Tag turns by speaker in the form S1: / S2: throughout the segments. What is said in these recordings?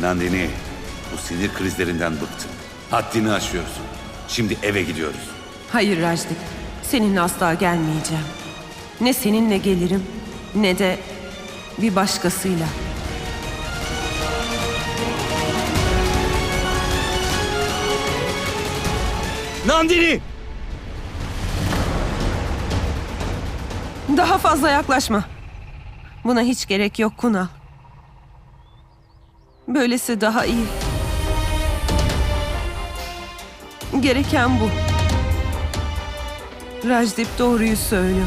S1: Nandini, bu sinir krizlerinden bıktım. Haddini aşıyorsun. Şimdi eve gidiyoruz.
S2: Hayır Rajdip, seninle asla gelmeyeceğim. Ne seninle gelirim, ne de bir başkasıyla.
S3: Nandini!
S2: Daha fazla yaklaşma. Buna hiç gerek yok Kunal. Böylesi daha iyi. Gereken bu. Rajdip doğruyu söylüyor.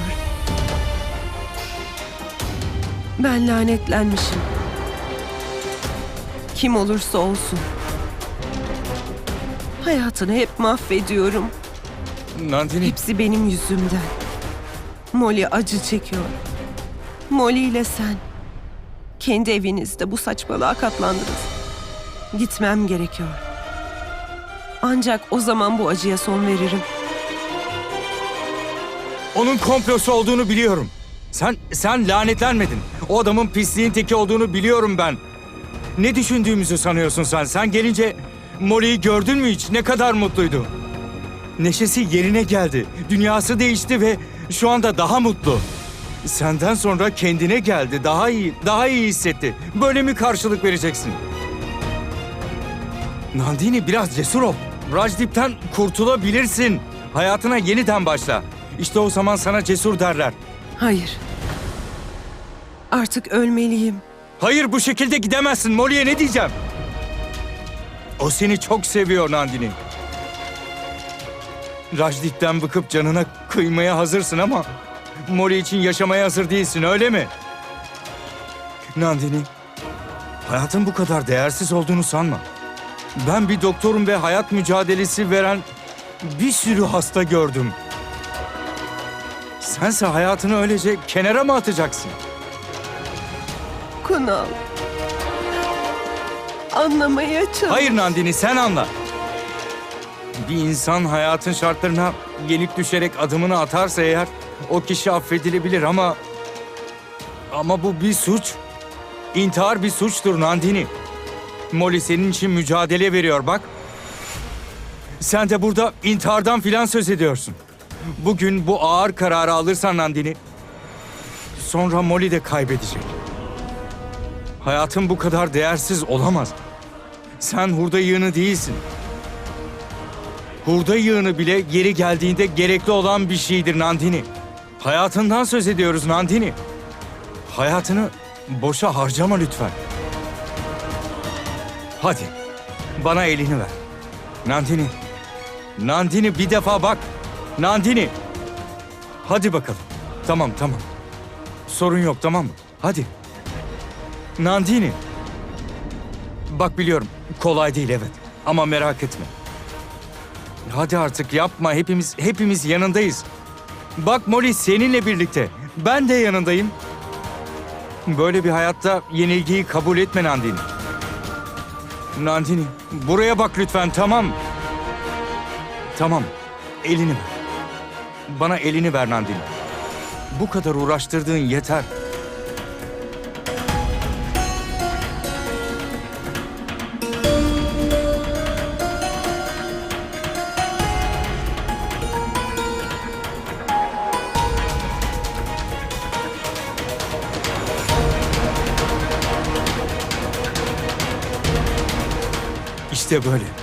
S2: Ben lanetlenmişim. Kim olursa olsun. Hayatını hep mahvediyorum.
S3: Nandini!
S2: Hepsi benim yüzümden. Molly acı çekiyor. Molly ile sen. Kendi evinizde bu saçmalığa katlandınız. Gitmem gerekiyor. Ancak o zaman bu acıya son veririm.
S3: Onun komplosu olduğunu biliyorum. Sen, sen lanetlenmedin. O adamın pisliğin teki olduğunu biliyorum ben. Ne düşündüğümüzü sanıyorsun sen? Sen gelince Molly'yi gördün mü hiç? Ne kadar mutluydu. Neşesi yerine geldi. Dünyası değişti ve şu anda daha mutlu. Senden sonra kendine geldi. Daha iyi, daha iyi hissetti. Böyle mi karşılık vereceksin? Nandini biraz cesur ol. Rajdip'ten kurtulabilirsin. Hayatına yeniden başla. İşte o zaman sana cesur derler.
S2: Hayır. Artık ölmeliyim.
S3: Hayır bu şekilde gidemezsin. Molly'e ne diyeceğim? O seni çok seviyor Nandini. Rajdip'ten bıkıp canına kıymaya hazırsın ama... Molly için yaşamaya hazır değilsin öyle mi? Nandini, hayatın bu kadar değersiz olduğunu sanma. Ben bir doktorum ve hayat mücadelesi veren bir sürü hasta gördüm. Sense hayatını öylece kenara mı atacaksın?
S2: Kunal. Anlamaya çalış.
S3: Hayır Nandini sen anla. Bir insan hayatın şartlarına yenik düşerek adımını atarsa eğer o kişi affedilebilir ama ama bu bir suç. İntihar bir suçtur Nandini. Molly senin için mücadele veriyor bak. Sen de burada intihardan filan söz ediyorsun. Bugün bu ağır kararı alırsan Nandini, sonra Molly de kaybedecek. Hayatın bu kadar değersiz olamaz. Sen hurda yığını değilsin. Hurda yığını bile geri geldiğinde gerekli olan bir şeydir Nandini. Hayatından söz ediyoruz Nandini. Hayatını boşa harcama lütfen. Hadi bana elini ver. Nandini. Nandini bir defa bak. Nandini. Hadi bakalım. Tamam tamam. Sorun yok tamam mı? Hadi. Nandini. Bak biliyorum kolay değil evet ama merak etme. Hadi artık yapma hepimiz hepimiz yanındayız. Bak Molly seninle birlikte. Ben de yanındayım. Böyle bir hayatta yenilgiyi kabul etme Nandini. Nandini buraya bak lütfen tamam. Tamam elini ver. Bana elini ver Nandini. Bu kadar uğraştırdığın yeter. İşte böyle.